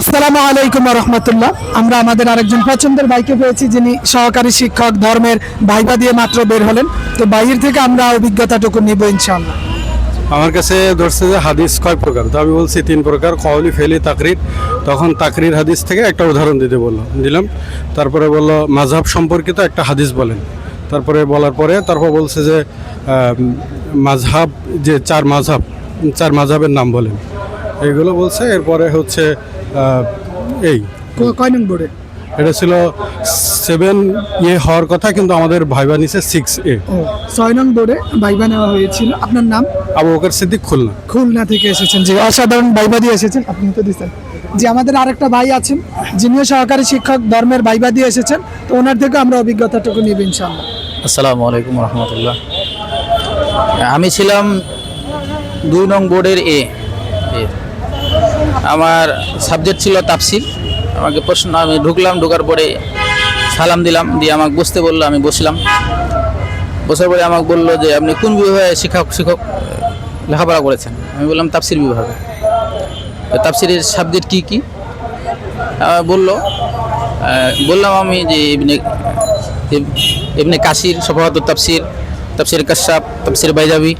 আসসালামু আলাইকুম রহমতুল্লাহ। আমরা আমাদের আরেকজন পছন্দের ভাইকে পেয়েছি, যিনি সহকারী শিক্ষক, ধর্মের ভাইবা দিয়ে মাত্র বের হলেন। তো বাইরের থেকে আমরা অভিজ্ঞতাটুকু নিব ইনশাআল্লাহ। আমার কাছে ধরছে যে হাদিস কয় প্রকার? তো আমি বলছি তিন প্রকার, কওলি, ফেলি, তাকরির। তখন তাকরির হাদিস থেকে একটা উদাহরণ দিতে বলল, দিলাম। তারপরে বলল মাঝহাব সম্পর্কিত একটা হাদিস বলেন। তারপরে বলার পরে তারপর বলছে যে মাঝহাব যে চার মাঝহাব চার মাঝহাবের নাম বলেন। এইগুলো বলছে, এরপরে হচ্ছে এই। কয় নং বোর্ডে এটা ছিল সেভেন ইয়ে হওয়ার কথা কিন্তু আমাদের ভাইবা নিচে সিক্স এ। ছয় নং বোর্ডে ভাইবা নেওয়া হয়েছিল। আপনার নাম? আবু বকর সিদ্দিক খুলনা। খুলনা থেকে এসেছেন। যে অসাধারণ ভাইবা দিয়ে এসেছেন আপনি তো দিচ্ছেন যে আমাদের আরেকটা ভাই আছেন যিনিও সহকারী শিক্ষক ধর্মের ভাইবা দিয়ে এসেছেন তো ওনার থেকে আমরা অভিজ্ঞতাটুকু নিব ইনশাআল্লাহ। আসসালামু আলাইকুম রহমতুল্লাহ। আমি ছিলাম দুই নং বোর্ডের এ। এ। আমার সাবজেক্ট ছিল তাফসির। আমাকে প্রশ্ন, আমি ঢুকলাম, ঢোকার পরে সালাম দিলাম, দিয়ে আমাকে বসতে বলল, আমি বসলাম। বসার পরে আমাকে বলল যে, আপনি কোন বিভাগে শিক্ষক শিক্ষক লেখাপড়া করেছেন? আমি বললাম, তাফসির বিভাগে। তো তাফসিরের সাবজেক্ট কী কী? বলল বললাম আমি যে এমনি ইবনে কাসির সফাহাত তাফসির তাফসির কাশাব তাফসির বাইজাবি।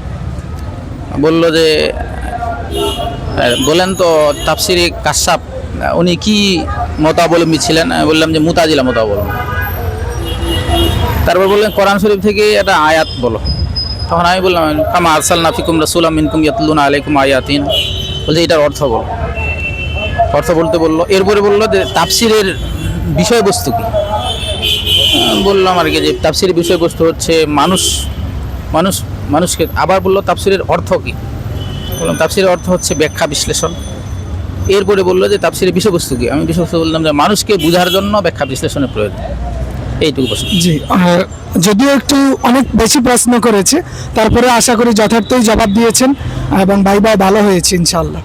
বলল যে বলেন তো তাফসিরে কাশাব উনি কি মতাবলম্বী ছিলেন? বললাম যে মুতাজিলা মতাবলম্বী। তারপর বললেন, কোরআন শরীফ থেকে একটা আয়াত বলো। তখন আমি বললাম, কামা আরসাল নাফিকুম রাসুলাম মিনকুম ইয়াতলুনা আলাইকুম আয়াতিন। বলছে, এটার অর্থ বলো। অর্থ বলতে বলল, এরপরে বলল যে তাফসিরের বিষয়বস্তু কি? বললাম আর কি যে তাফসিরের বিষয়বস্তু হচ্ছে মানুষ মানুষ, মানুষকে আবার বলল তাফসিরের অর্থ কি? বললাম, তাফসিরের অর্থ হচ্ছে ব্যাখ্যা, বিশ্লেষণ। এরপরে বলল যে তাফসিরের বিষয়বস্তু কি? আমি বিষয়বস্তু বললাম যে মানুষকে বোঝার জন্য ব্যাখ্যা, বিশ্লেষণের প্রয়োজন। এইটুকু প্রশ্ন। জি যদিও একটু অনেক বেশি প্রশ্ন করেছে, তারপরে আশা করি যথার্থই জবাব দিয়েছেন, এবং ভাই ভাই ভালো হয়েছে, ইনশাআল্লাহ।